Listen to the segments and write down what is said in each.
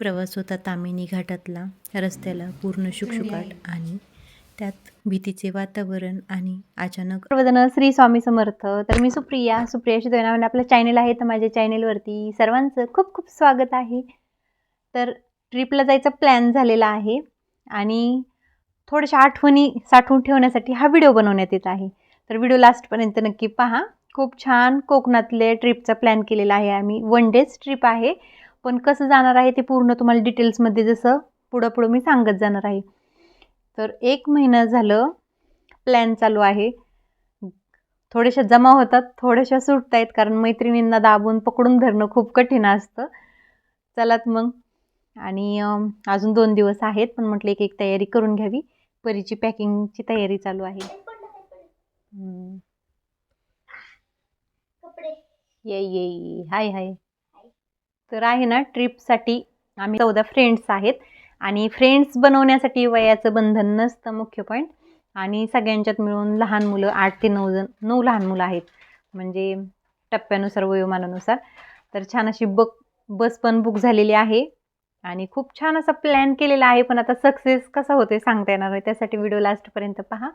प्रवास होता तामिनी घाटातला रस्त्याला पूर्ण शुकशुकाट आणि त्यात भीतीचे वातावरण आणि अचानक सर्वजण श्री स्वामी समर्थ. तर मी सुप्रिया सुप्रिया शिदोनावर आपलं चॅनल आहे तर माझ्या चॅनेलवरती सर्वांचं खूप खूप स्वागत आहे. तर ट्रिपला जायचा प्लॅन झालेला आहे आणि थोड्याशा आठवणी साठवून ठेवण्यासाठी हा व्हिडिओ बनवण्यात येत आहे. तर व्हिडिओ लास्टपर्यंत नक्की पहा. खूप छान कोकणातले ट्रिपचा प्लॅन केलेला आहे आम्ही. वन डेज ट्रिप आहे. पण कसं जाणार आहे ते पूर्ण तुम्हाला डिटेल्समध्ये जसं पुढं पुढं मी सांगत जाणार आहे. तर एक महिना झालं प्लॅन चालू आहे. थोड्याशा जमा होतात थोड्याशा सुटत आहेत कारण मैत्रिणींना दाबून पकडून धरणं खूप कठीण असतं. चलात मग. आणि अजून दोन दिवस आहेत पण म्हटलं एक एक तयारी करून घ्यावी. परीची पॅकिंगची तयारी चालू आहे. ये ये. हाय हाय. तर आहे ना ट्रिपसाठी आम्ही चौदा फ्रेंड्स आहेत. आणि फ्रेंड्स बनवण्यासाठी वयाचं बंधन नसतं मुख्य पॉईंट आणि सगळ्यांच्यात मिळून लहान मुलं आठ ते नऊ जण नऊ लहान मुलं आहेत. म्हणजे टप्प्यानुसार वयोमानानुसार. तर छान अशी बक बस पण बुक झालेली आहे. आणि खूप छान असा प्लॅन केलेला आहे. पण आता सक्सेस कसा होते सांगता येणार आहे त्यासाठी व्हिडिओ लास्टपर्यंत पहा.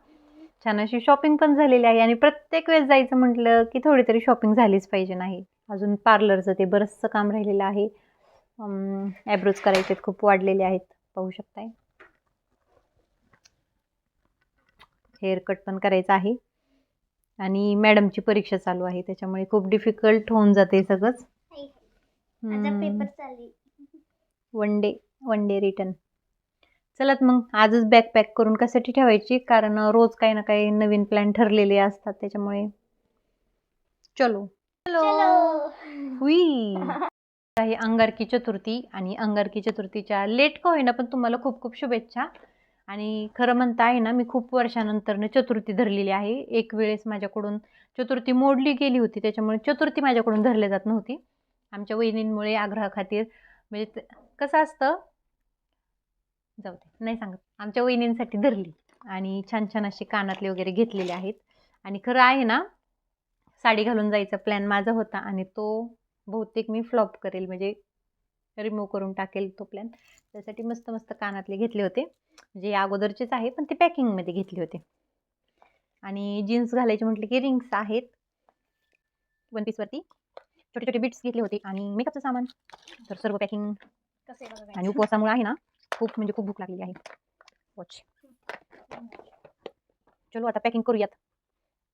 छान अशी शॉपिंग पण झालेली आहे. आणि प्रत्येक वेळेस जायचं म्हटलं की थोडी तरी शॉपिंग झालीच पाहिजे नाही. अजून पार्लरचं ते बरंचसं काम राहिलेलं आहे. ॲब्रोज करायचे खूप वाढलेले आहेत पाहू शकताय. हेअरकट पण करायचं आहे. आणि मॅडमची परीक्षा चालू आहे त्याच्यामुळे खूप डिफिकल्ट होऊन जाते सगळंच. One day one day return चलात मग आजच बॅग पॅक करून कशासाठी ठेवायची? कारण रोज काही ना काही नवीन प्लॅन ठरलेले असतात त्याच्यामुळे. चलो. चलो. हुई. आहे अंगारकी चतुर्थी आणि अंगारकी चतुर्थीच्या लेट का होईना पण तुम्हाला खूप खूप शुभेच्छा. आणि खरं म्हणता आहे ना मी खूप वर्षानंतरनं चतुर्थी धरलेली आहे. एक वेळेस माझ्याकडून चतुर्थी मोडली गेली होती त्याच्यामुळे चतुर्थी माझ्याकडून धरली जात नव्हती. आमच्या वहिनींमुळे आग्रहाखातीर म्हणजे कसं असतं? जाऊ दे नाही सांगत. आमच्या वहिनींसाठी धरली. आणि छान छान असे कानातले वगैरे घेतलेले आहेत. आणि खरं आहे ना साडी घालून जायचा प्लॅन माझा होता आणि तो बहुतेक मी फ्लॉप करेल म्हणजे रिमूव्ह करून टाकेल तो प्लॅन त्यासाठी मस्त मस्त कानातले घेतले होते. म्हणजे अगोदरचेच आहे पण ते पॅकिंगमध्ये घेतले होते. आणि जीन्स घालायचे म्हटले की रिंग्स आहेत. वन पीसवरती छोटे छोटे बिट्स घेतले होते आणि मेकअपचं सामान. तर सर्व पॅकिंग कसे आणि उपवासामुळे आहे ना खूप म्हणजे खूप भूक लागलेली आहे. वॉच चलो आता पॅकिंग करूयात.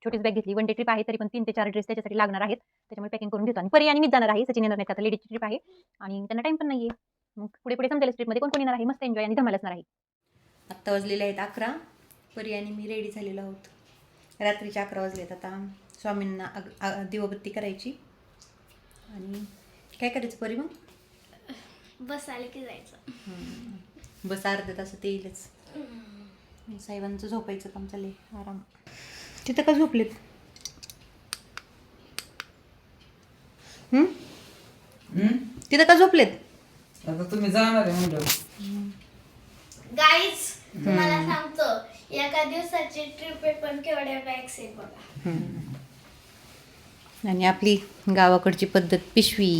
छोटीच बॅग घेतली वन डे ट्रिप आहे तरी पण तीन ते चार ड्रेस त्याच्यासाठी लागणार आहेत. त्याच्यामुळे पॅकिंग करून घेतो. आणि परी आणि मीच जाणार आहे सचिन येणार नाही आता लेडीची ट्रिप आहे. आणि त्यांना टाईम पण नाही आहे मग पुढे पुढे समजेल ट्रिपमध्ये कोण कोण येणार आहे मस्त एन्जॉय आणि धमाल असणार आहे आत्ता वाजलेले आहेत अकरा. परी आणि मी रेडी झालेलो आहोत. रात्रीचे अकरा वाजलेत आता. स्वामींना अग दिवाबत्ती करायची. आणि काय करायचं परी मग? बस आले की जायचं. बस अर्ध्या तासात येईलच. साहेबांचं झोपायचं काम चालले आराम. तिथं का झोपलेत? हं? तिथं का झोपलेत? आता तुम्ही जाणार आहे म्हणलं. गाईज तुम्हाला सांगतो एका दिवसाची ट्रिप आहे पण केवढ्या बॅग्स आहे बघा. आणि आपली गावाकडची पद्धत पिशवी.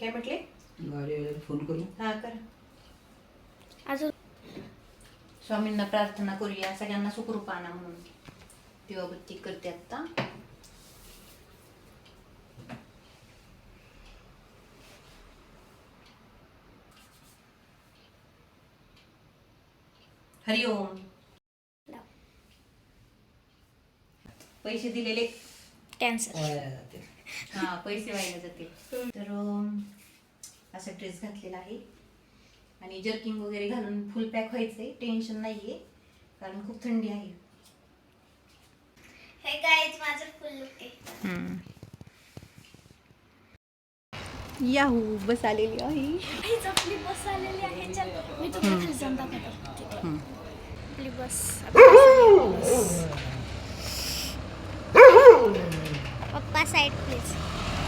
काय म्हटले? गाडीवर फोन करू. हा कर. अजून? स्वामींना प्रार्थना करूया. सगळ्यांना सुखरूप आणा म्हणून. दिवाबत्ती करते आत्ता. हरिओम पैसे दिलेले? जाते हा पैसे व्हायला जातील. तर असा ड्रेस घातलेला आहे. आणि जर्किंग वगैरे घालून फुल पॅक व्हायचंय. टेन्शन नाहीये कारण खूप थंडी आहे. हे गाईज माझं फुल लुक आहे. याहू बस आलेली आहे. गाईज आपली बस आलेली आहे. चल मी तुम्हाला खाली जाऊन दाखवतो. तिथे. आपली बस. आपली बस. पप्पा साईड प्लीज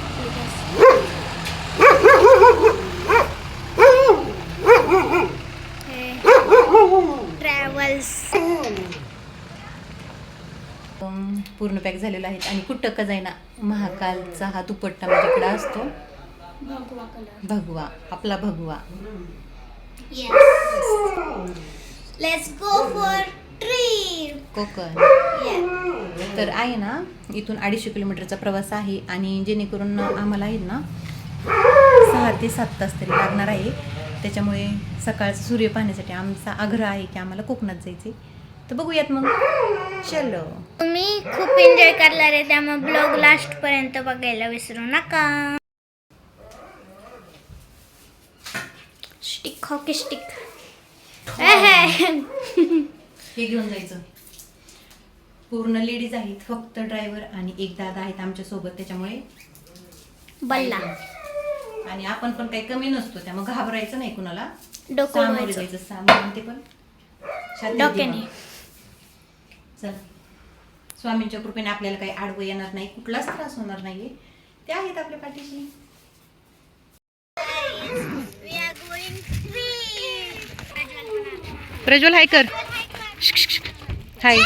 आपली बस ट्रॅव्हल्स अम, पूर्ण पॅक झालेलो आहेत आणि कुठं का जाईना महाकालचा हा दुपट्टा माझ्याकडे असतो. भगवा आपला भगवा. Let's go for trip Konkan. तर आहे ना इथून अडीचशे किलोमीटरचा प्रवास आहे आणि जेणेकरून आम्हाला आहे ना सहा ते सात तास तरी लागणार आहे. त्याच्यामुळे सकाळचं सूर्य पाहण्यासाठी आमचा आग्रह आहे की आम्हाला कोकणात जायचे तर बघूयात मग. चलो. तुम्ही खूप एन्जॉय करणार आहे त्यामुळे ब्लॉग लास्ट पर्यंत बघायला विसरू नका. स्टिक हॉकी स्टिक हे घेऊन जायचं. पूर्ण लेडीज आहेत फक्त ड्रायव्हर आणि एक दादा आहेत आमच्यासोबत त्याच्यामुळे. बल्ला. आणि आपण पण काही कमी नसतो त्यामुळे घाबरायचं नाही कुणाला. डोकं सामोरे. जायचं सामोरे ते पण. डोक्याने. चल. स्वामींच्या कृपेने आपल्याला काही आडवं येणार नाही कुठलाच त्रास होणार नाहीये. ते आहेत आपल्या पाठीशी. प्रज्वल हाय कर. हाय.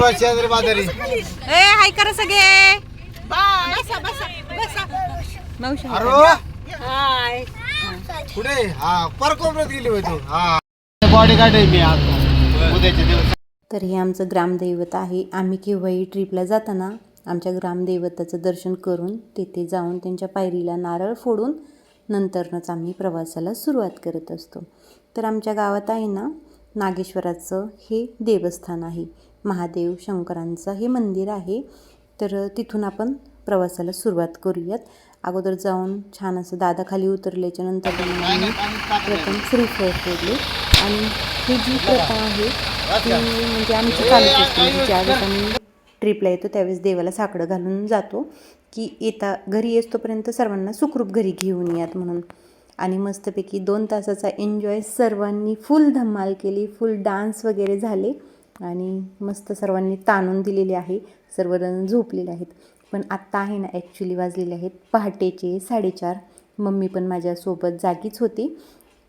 शेजारी बाजारी. ए हाय करा सगळे. मावशी. अरे कुठे? हा पर कोपऱ्यात गेली होती हा. बॉडी गार्ड आहे मी आज. उद्याचे दिवस. तर हे आमचं ग्रामदैवत आहे. आम्ही केव्हाही ट्रिपला जाताना आमच्या ग्रामदैवताचं दर्शन करून तेथे जाऊन त्यांच्या पायरीला नारळ फोडून नंतरनंच आम्ही प्रवासाला सुरुवात करत असतो. तर आमच्या गावात आहे ना नागेश्वराचं हे देवस्थान आहे. महादेव शंकरांचं हे मंदिर आहे. तर तिथून आपण प्रवासाला सुरुवात करूयात. अगोदर जाऊन छान असं दादा खाली उतरल्याच्या नंतर प्रथम श्रीफळ फोडले. आणि ही जी प्रथा आहे ती म्हणजे आमची चालूच असते ज्यावेळेस आम्ही ट्रिपला येतो त्यावेळेस देवाला साकडं घालून जातो की येता घरी येतोपर्यंत सर्वांना सुखरूप घरी घेऊन यात म्हणून. आणि मस्तपैकी दोन तासाचा एन्जॉय सर्वांनी फुल धमाल केली फुल डान्स वगैरे झाले. आणि मस्त सर्वांनी ताणून दिलेले आहे. सर्वजण झोपलेले आहेत. पण आत्ता आहे ना ॲक्च्युली वाजलेले आहेत पहाटेचे साडेचार. मम्मी पण माझ्यासोबत जागीच होती.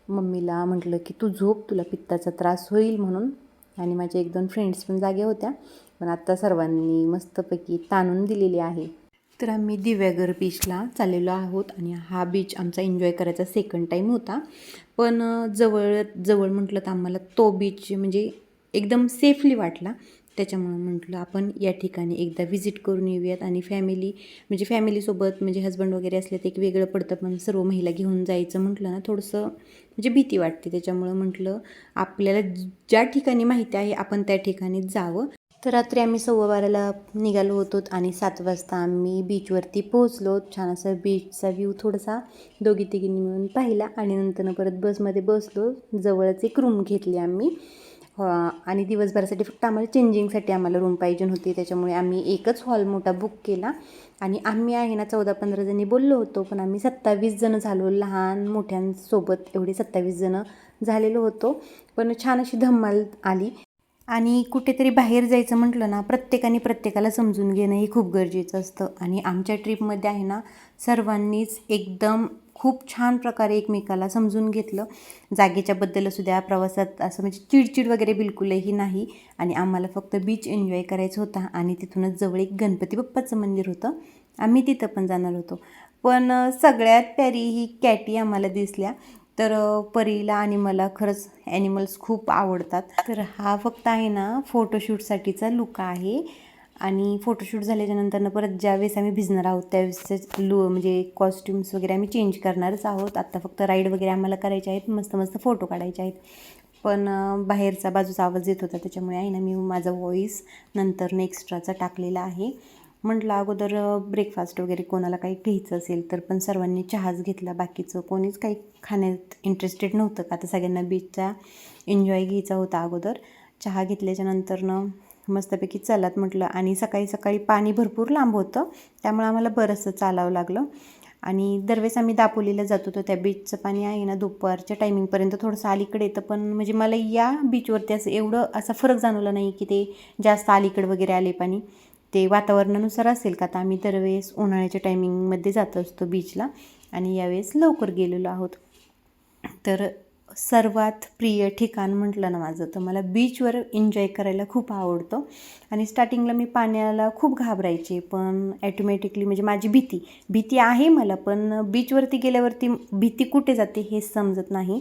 मम्मीला म्हटलं की तू झोप तुला पित्ताचा त्रास होईल म्हणून. आणि माझ्या एक दोन फ्रेंड्स पण जाग्या होत्या. पण आत्ता सर्वांनी मस्तपैकी ताणून दिलेली आहे. तर आम्ही दिव्यागर बीचला चाललेलो आहोत आणि हा बीच आमचा एन्जॉय करायचा सेकंड टाईम होता. पण जवळ जवळ म्हटलं तर आम्हाला तो बीच म्हणजे एकदम सेफली वाटला. त्याच्यामुळं म्हटलं आपण या ठिकाणी एकदा व्हिजिट करून येऊयात आणि फॅमिली म्हणजे फॅमिलीसोबत म्हणजे हस्बंड वगैरे असले तर एक वेगळं पडतं पण सर्व महिला घेऊन जायचं. म्हटलं ना थोडंसं म्हणजे भीती वाटते. त्याच्यामुळं म्हटलं आपल्याला ज्या ठिकाणी माहिती आहे आपण त्या ठिकाणी जावं. तर रात्री आम्ही सव्वा बाराला निघालो होतो आणि सात वाजता आम्ही बीचवरती पोहोचलो. छान असा बीचचा व्ह्यू थोडासा दोघी तिघींनी मिळून पाहिला आणि नंतर परत बसमध्ये बसलो. जवळच एक रूम घेतली आम्ही. आणि दिवसभरासाठी फक्त आम्हाला चेंजिंगसाठी आम्हाला रूम पाहिजे होती. त्याच्यामुळे आम्ही एकच हॉल मोठा बुक केला. आणि आम्ही आहे ना चौदा पंधरा जणी बोललो होतो. पण आम्ही सत्तावीस जणं झालो. लहान मोठ्यांसोबत एवढे सत्तावीस जणं झालेलो होतो. पण छान अशी धम्माल आली. आणि कुठेतरी बाहेर जायचं म्हटलं ना प्रत्येकाने प्रत्येकाला समजून घेणं हे खूप गरजेचं असतं. आणि आमच्या ट्रिपमध्ये आहे ना सर्वांनीच एकदम खूप छान प्रकारे एकमेकाला समजून घेतलं. जागेच्याबद्दल असू द्या प्रवासात असं म्हणजे चिडचिड वगैरे बिलकुलही नाही. आणि आम्हाला फक्त बीच एन्जॉय करायचं होता आणि तिथूनच जवळ एक गणपती बाप्पाचं मंदिर होतं. आम्ही तिथं पण जाणार होतो. पण सगळ्यात प्यारी ही कॅटी आम्हाला दिसल्या. तर परीला आणि मला खरंच ॲनिमल्स खूप आवडतात. तर हा फक्त आहे ना फोटोशूटसाठीचा लुक आहे. आणि फोटोशूट झाल्याच्यानंतरनं परत ज्यावेळेस आम्ही भिजणार आहोत त्यावेळेस लू म्हणजे कॉस्ट्युम्स वगैरे आम्ही चेंज करणारच आहोत. आत्ता फक्त राईड वगैरे आम्हाला करायचे आहेत मस्त मस्त फोटो काढायचे आहेत. पण बाहेरचा बाजूचा आवाज येत होता त्याच्यामुळे आहे ना मी माझा व्हॉईस नंतर एक्स्ट्राचा टाकलेला आहे. म्हटलं अगोदर ब्रेकफास्ट वगैरे कोणाला काही घ्यायचं असेल तर पण सर्वांनी चहाच घेतला बाकीचं कोणीच काही खाण्यात इंटरेस्टेड नव्हतं का? आता सगळ्यांना बीचचा एन्जॉय घ्यायचा होता अगोदर. चहा घेतल्याच्यानंतरनं मस्तपैकी चलात म्हटलं आणि सकाळी सकाळी पाणी भरपूर लांब होतं त्यामुळे आम्हाला बरंचसं चालावं लागलं. आणि दरवेळेस आम्ही दापोलीला जात होतो त्या बीचचं पाणी आहे ना दुपारच्या टायमिंगपर्यंत थोडंसं अलीकडे येतं पण म्हणजे मला या बीचवरती असं एवढं असा फरक जाणवला नाही की ते जास्त अलीकडे वगैरे आले पाणी. ते वातावरणानुसार असेल का तर आम्ही दरवेळेस उन्हाळ्याच्या टायमिंगमध्ये जात असतो बीचला आणि यावेळेस लवकर गेलेलो आहोत. तर सर्वात प्रिय ठिकाण म्हटलं ना माझं तर मला बीचवर एन्जॉय करायला खूप आवडतं. आणि स्टार्टिंगला मी पाण्याला खूप घाबरायचे पण ॲटोमॅटिकली म्हणजे माझी भीती भीती आहे मला पण बीचवरती गेल्यावरती भीती कुठे जाते हे समजत नाही.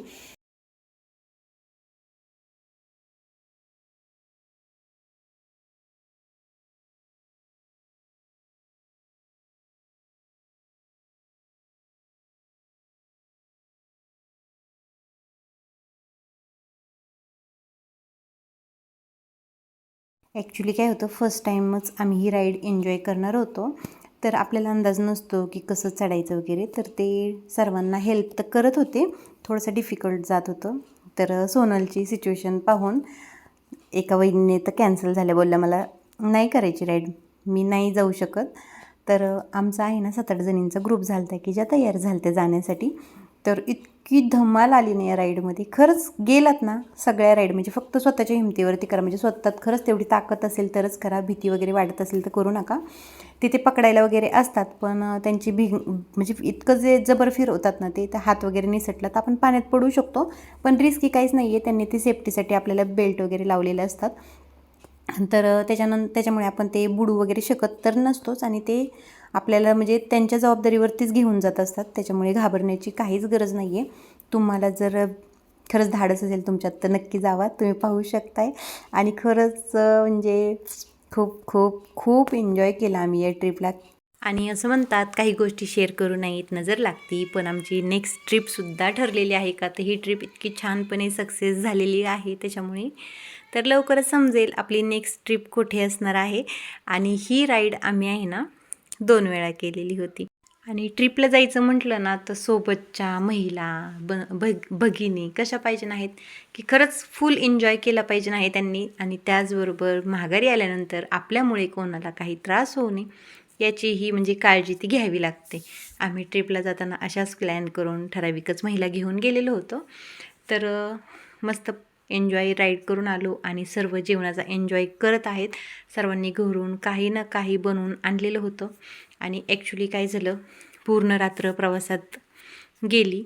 ॲक्च्युली काय होतं फर्स्ट टाईमच आम्ही ही राईड एन्जॉय करणार होतो. तर आपल्याला अंदाज नसतो की कसं चढायचं वगैरे तर ते सर्वांना हेल्प तर करत होते. थोडंसं डिफिकल्ट जात होतं. तर सोनलची सिच्युएशन पाहून एका वहिनीने तर कॅन्सल झाल्या बोलल्या मला नाही करायची राईड मी नाही जाऊ शकत. तर आमचा आहे ना सात आठ जणींचा ग्रुप झाला होता की ज्या तयार झाल्या त्या जाण्यासाठी तर इत इतकी धमाल आली नाही या राईडमध्ये. खरंच गेलात ना सगळ्या राईड म्हणजे फक्त स्वतःच्या हिमतीवरती करा म्हणजे स्वतःत खरंच तेवढी ताकद असेल तरच करा भीती वगैरे वाढत असेल तर करू नका. तिथे पकडायला वगैरे असतात पण त्यांची भी म्हणजे इतकं जे जबर फिरवतात ना ते तर हात वगैरे निसटला तर आपण पाण्यात पडू शकतो पण रिस्की काहीच नाही आहे त्यांनी ते सेफ्टीसाठी आपल्याला बेल्ट वगैरे लावलेले असतात. तर त्याच्यानं त्याच्यामुळे आपण ते बुडू वगैरे शकत तर नसतोच आणि ते आपल्याला म्हणजे त्यांच्या जबाबदारीवरतीच घेऊन जात असतात. त्याच्यामुळे घाबरण्याची काहीच गरज नाही आहे तुम्हाला जर खरंच धाडस असेल तुमच्यात तर नक्की जावा. तुम्ही पाहू शकताय. आणि खरंच म्हणजे खूप खूप खूप एन्जॉय केला आम्ही या ट्रिपला आणि असं म्हणतात काही गोष्टी शेअर करू नाहीत नजर लागती पण आमची नेक्स्ट ट्रिपसुद्धा ठरलेली आहे का? तर ही ट्रिप इतकी छानपणे सक्सेस झालेली आहे. त्याच्यामुळे तर लवकरच समजेल आपली नेक्स्ट ट्रिप कुठे असणार आहे. आणि ही राईड आम्ही आहे ना दोन वेळा केलेली होती. आणि ट्रिपला जायचं म्हटलं ना तर सोबतच्या महिला ब भग भगिनी कशा पाहिजे नाहीत? की खरंच फुल एन्जॉय केला पाहिजे नाही त्यांनी. आणि त्याचबरोबर माघारी आल्यानंतर आपल्यामुळे कोणाला काही त्रास होऊ नये याचीही म्हणजे काळजी ती घ्यावी लागते. आम्ही ट्रिपला जाताना अशाच प्लॅन करून ठराविकच महिला घेऊन गेलेलो होतो. तर मस्त एन्जॉय राईड करून आलो आणि सर्व जेवणाचा एन्जॉय करत आहेत. सर्वांनी घरून काही ना काही बनवून आणलेलं होतं. आणि ॲक्च्युली काय झालं पूर्ण रात्र प्रवासात गेली.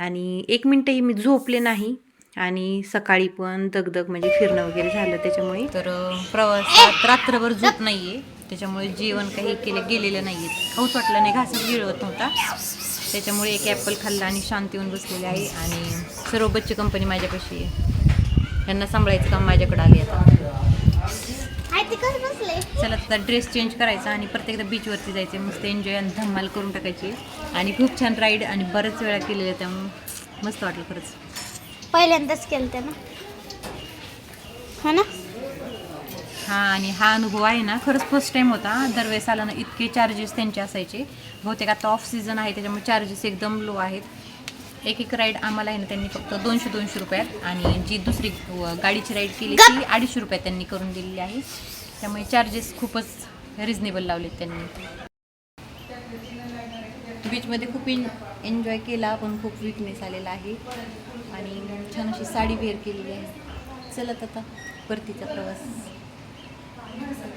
आणि एक मिनटंही मी झोपले नाही. आणि सकाळी पण दगदग म्हणजे फिरणं वगैरे झालं त्याच्यामुळे. तर प्रवासात रात्रभर झोप नाही आहे त्याच्यामुळे जेवण काही केलं गेलेलं नाही आहे खाऊच वाटलं नाही घासच गिळवत नव्हता. त्याच्यामुळे एक ॲपल खाल्ला आणि शांत येऊन बसलेले आहे आणि सर्व बच्चे कंपनी माझ्यापाशी आहे यांना सांभाळायचं काम माझ्याकडे आले आता. चला आता ड्रेस चेंज करायचा आणि प्रत्येकदा बीचवरती जायचे मस्त एन्जॉय आणि धमाल करून टाकायची. आणि खूप छान राईड आणि बऱ्याच वेळा केलेलं त्यामुळे मस्त वाटलं खरंच. पहिल्यांदाच केलं ते ना? हा ना? हा आणि हा अनुभव आहे ना खरंच फर्स्ट टाईम होता. दरवेळेस आला ना इतके चार्जेस त्यांचे असायचे. बहुतेक आता ऑफ सीझन आहे त्याच्यामुळे चार्जेस एकदम लो आहेत. एक एक राईड आम्हाला आहे ना त्यांनी फक्त दोनशे दोनशे रुपयात आणि जी दुसरी गाडीची राईड केली ती अडीचशे रुपयात त्यांनी करून दिलेली आहे. त्यामुळे चार्जेस खूपच रिजनेबल लावलेत त्यांनी. बीचमध्ये खूप एन एन्जॉय केला पण खूप विकनेस आलेला आहे. आणि छान अशी साडी वेअर केलेली आहे. चलत आता परतीचा प्रवास. here's a